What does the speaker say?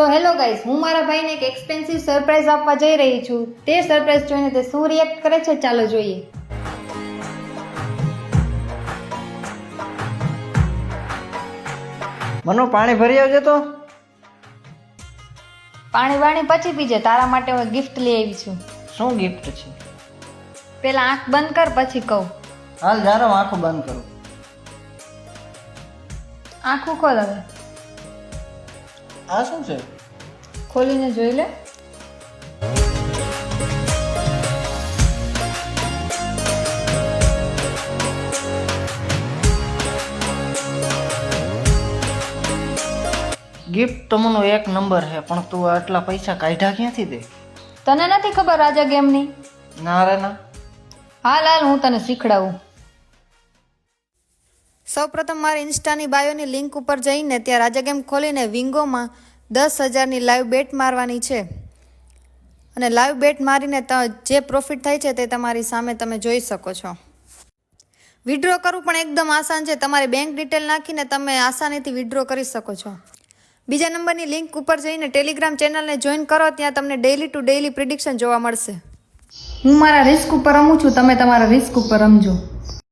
તો hello guys હું મારા ભાઈને એક એક્સપેન્સિવ સરપ્રાઈઝ આપવા જઈ રહી છું. તે સરપ્રાઈઝ જોઈને તે શું રિએક્ટ કરે છે ચાલો જોઈએ. મનો પાણી ભરી આવજે તો. પાણી વાણી પછી પીજે તારા માટે હું ગિફ્ટ લઈ આવી છું. શું ગિફ્ટ છે? પેલા આંખ બંધ કર પછી કહું. હાલ જારો આંખો બંધ કરું. આંખું ખોલ હવે. આ શું છે? ખોલીને જોઈ લે. ગિફ્ટ તો મનો એક નંબર છે પણ તું આટલા પૈસા કાઢ્યા ક્યાંથી દે? તને નથી ખબર રાજા ગેમની? ના રે ના હાલ હાલ હું તને શીખડાવું. સૌપ્રથમ મારી ઇન્સ્ટાની બાયોની લિંક ઉપર જઈને ત્યાં રાજા ગેમ ખોલીને વિંગોમાં દસ હજારની લાઈવ બેટ મારવાની છે. અને લાઈવ બેટ મારીને જે પ્રોફિટ થાય છે તે તમારી સામે તમે જોઈ શકો છો. વિડ્રો કરવું પણ એકદમ આસાન છે. તમારી બેંક ડિટેલ નાખીને તમે આસાનીથી વિડ્રો કરી શકો છો. બીજા નંબરની લિંક ઉપર જઈને ટેલિગ્રામ ચેનલને જોઈન કરો, ત્યાં તમને ડેઈલી ટુ ડેઈલી પ્રિડિક્શન જોવા મળશે. હું મારા રિસ્ક ઉપર રમું છું. તમે તમારા રિસ્ક ઉપર રમજો.